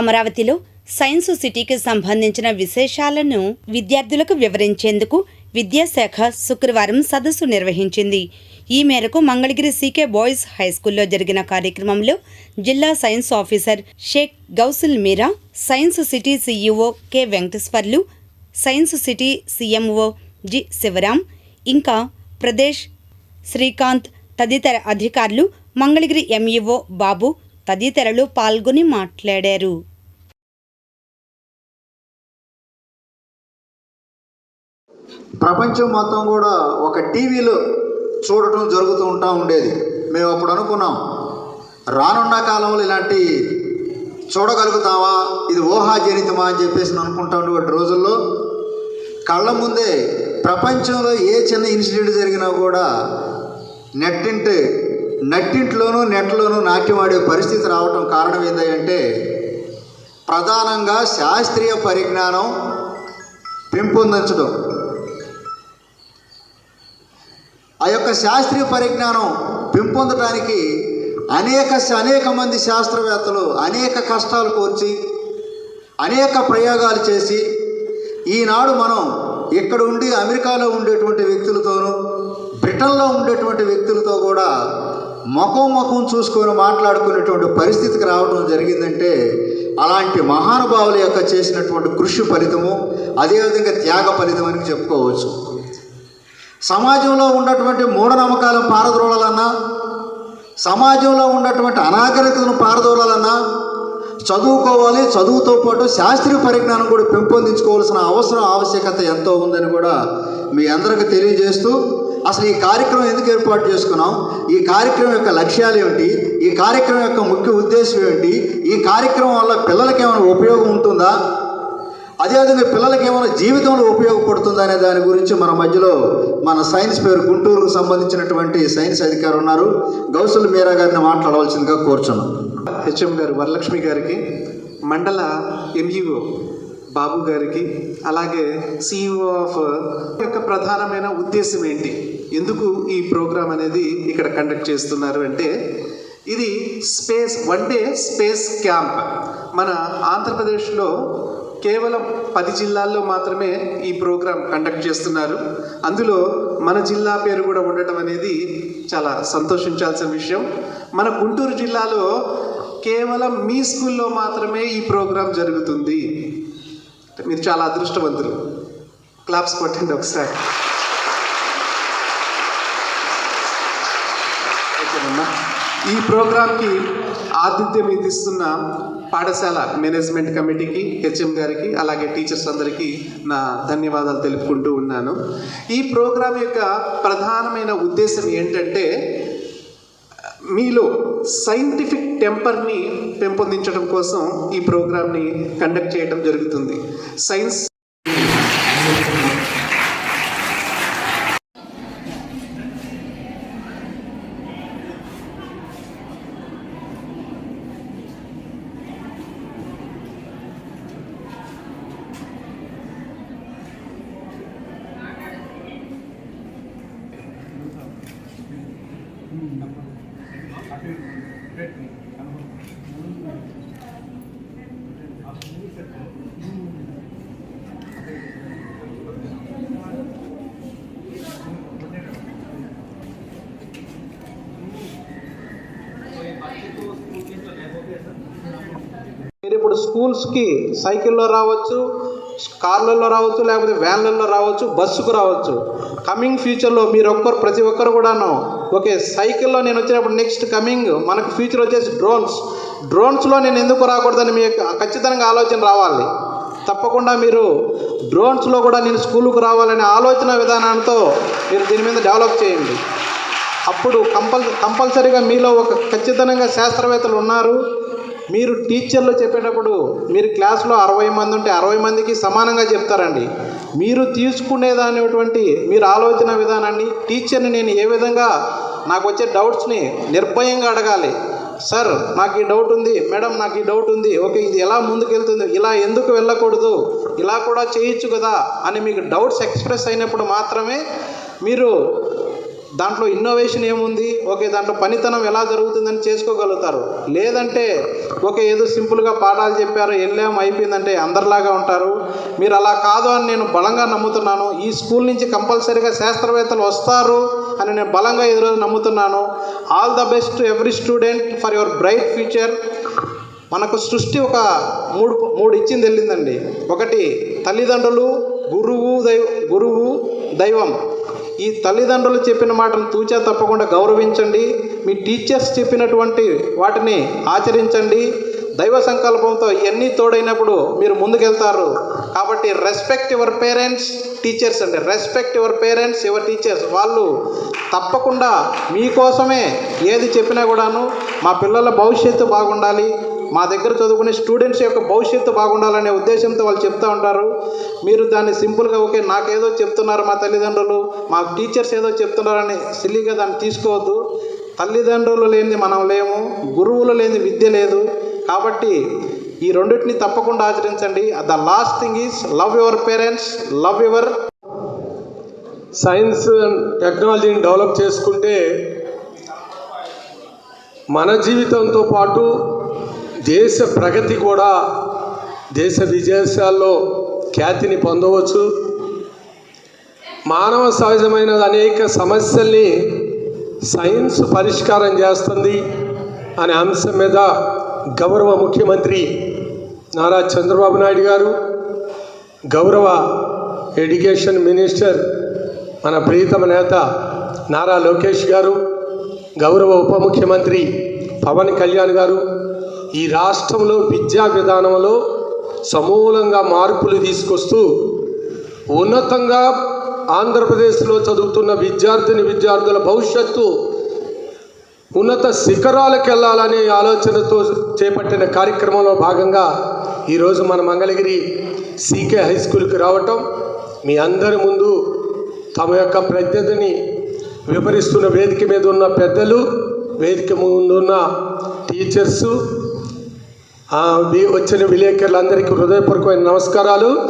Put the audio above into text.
అమరావతిలో సైన్స్ సిటీకి సంబంధించిన విశేషాలను విద్యార్థులకు వివరించేందుకు విద్యాశాఖ శుక్రవారం సదస్సు నిర్వహించింది. ఈ మేరకు మంగళగిరి సీకే బాయ్స్ హై స్కూల్లో జరిగిన కార్యక్రమంలో జిల్లా science officer Sheikh Gousul Meera science city CEO K Venkateswarlu science city CMO G Sivaram ఇంకా ప్రదేశ్ శ్రీకాంత్ తదితర అధికారులు మంగళగిరి ఎంఈఓ బాబు తదితరులు పాల్గొని మాట్లాడారు. ప్రపంచం మొత్తం కూడా ఒక టీవీలో చూడటం జరుగుతూ ఉంటా ఉండేది. మేము అప్పుడు అనుకున్నాం రానున్న కాలంలో ఇలాంటి చూడగలుగుతామా ఇది ఊహాజనితమా అని చెప్పేసి అనుకుంటా ఉండేవాటి రోజుల్లో కళ్ళ ముందే ప్రపంచంలో ఏ చిన్న ఇన్సిడెంట్ జరిగినా కూడా నెట్టింటి నట్టింట్లోనూ నెట్లోనూ నాట్యం ఆడే పరిస్థితి రావటం కారణం ఏంటంటే ప్రధానంగా శాస్త్రీయ పరిజ్ఞానం పెంపొందించడం. ఆ యొక్క శాస్త్రీయ పరిజ్ఞానం పెంపొందడానికి అనేక అనేక మంది శాస్త్రవేత్తలు అనేక కష్టాలు కోర్చి అనేక ప్రయోగాలు చేసి ఈనాడు మనం ఇక్కడ ఉండి అమెరికాలో ఉండేటువంటి వ్యక్తులతోనూ బ్రిటన్లో ఉండేటువంటి వ్యక్తులతో కూడా ముఖం ముఖం చూసుకొని మాట్లాడుకునేటువంటి పరిస్థితికి రావడం జరిగిందంటే అలాంటి మహానుభావుల యొక్క చేసినటువంటి కృషి ఫలితము అదేవిధంగా త్యాగ ఫలితం అని చెప్పుకోవచ్చు. సమాజంలో ఉన్నటువంటి మూఢనమ్మకాలను పారద్రోలాలన్నా సమాజంలో ఉన్నటువంటి అనాగరికతను పారదోలాలన్నా చదువుకోవాలి చదువుతో పాటు శాస్త్రీయ పరిజ్ఞానం కూడా పెంపొందించుకోవాల్సిన అవసరం ఆవశ్యకత ఎంతో ఉందని కూడా మీ అందరికి తెలియజేస్తూ అసలు ఈ కార్యక్రమం ఎందుకు ఏర్పాటు చేసుకున్నాం? ఈ కార్యక్రమం యొక్క లక్ష్యాలు ఏమిటి? ఈ కార్యక్రమం యొక్క ముఖ్య ఉద్దేశం ఏమిటి? ఈ కార్యక్రమం వల్ల పిల్లలకి ఏమైనా ఉపయోగం ఉంటుందా? అదేవిధంగా పిల్లలకి ఏమైనా జీవితంలో ఉపయోగపడుతుందా అనే దాని గురించి మన మధ్యలో మన సైన్స్ పేరు గుంటూరుకు సంబంధించినటువంటి సైన్స్ అధికారులు ఉన్నారు. గౌసుల్ మీరా గారిని మాట్లాడవలసిందిగా కోరుచున్నాం. హెచ్ఎం గారు వరలక్ష్మి గారికి మండల ఎంఈఓ బాబు గారికి అలాగే సిఇఓ ఆఫ్ యొక్క ప్రధానమైన ఉద్దేశం ఏంటి? ఎందుకు ఈ ప్రోగ్రాం అనేది ఇక్కడ కండక్ట్ చేస్తున్నారు అంటే ఇది space one day space camp. మన ఆంధ్రప్రదేశ్లో కేవలం పది జిల్లాల్లో మాత్రమే ఈ ప్రోగ్రాం కండక్ట్ చేస్తున్నారు. అందులో మన జిల్లా పేరు కూడా ఉండటం అనేది చాలా సంతోషించాల్సిన విషయం. మన గుంటూరు జిల్లాలో కేవలం మీ స్కూల్లో మాత్రమే ఈ ప్రోగ్రాం జరుగుతుంది. మీరు చాలా అదృష్టవంతులు. క్లాప్స్ కొట్టండి ఒకసారి. ఓకేనమ్మా. ఈ ప్రోగ్రాంకి ఆతిథ్యం ఇస్తున్న పాఠశాల మేనేజ్మెంట్ కమిటీకి హెచ్ఎం గారికి అలాగే టీచర్స్ అందరికీ నా ధన్యవాదాలు తెలుపుకుంటూ ఉన్నాను. ఈ ప్రోగ్రాం యొక్క ప్రధానమైన ఉద్దేశం ఏంటంటే మీలో సైంటిఫిక్ టెంపర్ని పెంపొందించడం కోసం ఈ ప్రోగ్రామ్ని కండక్ట్ చేయడం జరుగుతుంది. సైన్స్ మీరు ఇప్పుడు స్కూల్స్కి సైకిల్లో రావచ్చు కార్లలో రావచ్చు లేకపోతే వ్యాన్లలో రావచ్చు బస్సుకు రావచ్చు. కమింగ్ ఫ్యూచర్లో మీరు ఒక్కరు ప్రతి ఒక్కరు కూడాను ఓకే సైకిల్లో నేను వచ్చినప్పుడు నెక్స్ట్ కమింగ్ మనకు ఫ్యూచర్ వచ్చేసి డ్రోన్స్. డ్రోన్స్లో నేను ఎందుకు రాకూడదని మీ ఖచ్చితంగా ఆలోచన రావాలి. తప్పకుండా మీరు డ్రోన్స్లో కూడా నేను స్కూల్కు రావాలనే ఆలోచన విధానంతో మీరు దీని మీద డెవలప్ చేయండి. అప్పుడు కంపల్ కంపల్సరీగా మీలో ఒక ఖచ్చితంగా శాస్త్రవేత్తలు ఉన్నారు. మీరు టీచర్లు చెప్పేటప్పుడు మీరు క్లాస్లో అరవై మంది ఉంటే అరవై మందికి సమానంగా చెప్తారండి. మీరు తీసుకునేదానిటువంటి మీరు ఆలోచన విధానాన్ని టీచర్ని నేను ఏ విధంగా నాకు వచ్చే డౌట్స్ని నిర్భయంగా అడగాలి. సార్ నాకు ఈ డౌట్ ఉంది. మేడం నాకు ఈ డౌట్ ఉంది. ఓకే ఇది ఎలా ముందుకెళ్తుంది? ఇలా ఎందుకు వెళ్ళకూడదు? ఇలా కూడా చేయొచ్చు కదా అని మీకు డౌట్స్ ఎక్స్ప్రెస్ అయినప్పుడు మాత్రమే మీరు దాంట్లో ఇన్నోవేషన్ ఏముంది? ఓకే దాంట్లో పనితనం ఎలా జరుగుతుందని చేసుకోగలుగుతారు. లేదంటే ఓకే ఏదో సింపుల్గా పాఠాలు చెప్పారు వెళ్ళాం అయిపోయిందంటే అందరిలాగా ఉంటారు. మీరు అలా కాదు అని నేను బలంగా నమ్ముతున్నాను. ఈ స్కూల్ నుంచి కంపల్సరీగా శాస్త్రవేత్తలు వస్తారు అని నేను బలంగా ఈరోజు నమ్ముతున్నాను. All the best every student for your bright future. మనకు సృష్టి ఒక మూడు మూడు ఇచ్చింది వెళ్ళిందండి. ఒకటి తల్లిదండ్రులు గురువు దైవ గురువు దైవం. ఈ తల్లిదండ్రులు చెప్పిన మాటను తూచా తప్పకుండా గౌరవించండి. మీ టీచర్స్ చెప్పినటువంటి వాటిని ఆచరించండి. దైవ సంకల్పంతో ఇవన్నీ తోడైనప్పుడు మీరు ముందుకెళ్తారు. కాబట్టి రెస్పెక్ట్ యువర్ పేరెంట్స్ టీచర్స్ అండి. Respect your parents your teachers వాళ్ళు తప్పకుండా మీకోసమే ఏది చెప్పినా కూడాను మా పిల్లల భవిష్యత్తు బాగుండాలి. మా దగ్గర చదువుకునే స్టూడెంట్స్ యొక్క భవిష్యత్తు బాగుండాలనే ఉద్దేశంతో వాళ్ళు చెప్తూ ఉంటారు. మీరు దాన్ని సింపుల్గా ఓకే నాకేదో చెప్తున్నారు మా తల్లిదండ్రులు మా టీచర్స్ ఏదో చెప్తున్నారని సిల్లీగా దాన్ని తీసుకోవద్దు. తల్లిదండ్రులు లేనిది మనం లేము గురువులు లేని విద్య లేదు. కాబట్టి ఈ రెండింటిని తప్పకుండా ఆచరించండి. The last thing is love your parents love your science and టెక్నాలజీని డెవలప్ చేసుకుంటే మన జీవితంతో పాటు దేశ ప్రగతి కూడా దేశ విదేశాల్లో ఖ్యాతిని పొందవచ్చు. మానవ సహజమైన అనేక సమస్యల్ని సైన్స్ పరిష్కారం చేస్తుంది అనే అంశం మీద గౌరవ ముఖ్యమంత్రి నారా చంద్రబాబు నాయుడు గారు గౌరవ ఎడ్యుకేషన్ మినిస్టర్ మన ప్రీతమ నేత నారా లోకేష్ గారు గౌరవ ఉప ముఖ్యమంత్రి పవన్ కళ్యాణ్ గారు ఈ రాష్ట్రంలో విద్యా విధానంలో సమూలంగా మార్పులు తీసుకొస్తూ ఉన్నతంగా ఆంధ్రప్రదేశ్లో చదువుతున్న విద్యార్థిని విద్యార్థుల భవిష్యత్తు ఉన్నత శిఖరాలకు వెళ్ళాలనే ఆలోచనతో చేపట్టిన కార్యక్రమంలో భాగంగా ఈరోజు మన మంగళగిరి సీకే హై స్కూల్కి రావటం మీ అందరి ముందు తమ యొక్క ప్రత్యర్థిని వివరిస్తున్న వేదిక మీద ఉన్న పెద్దలు వేదిక ముందు ఉన్న టీచర్సు వచ్చిన విలేకరులందరికీ హృదయపూర్వకమైన నమస్కారాలు.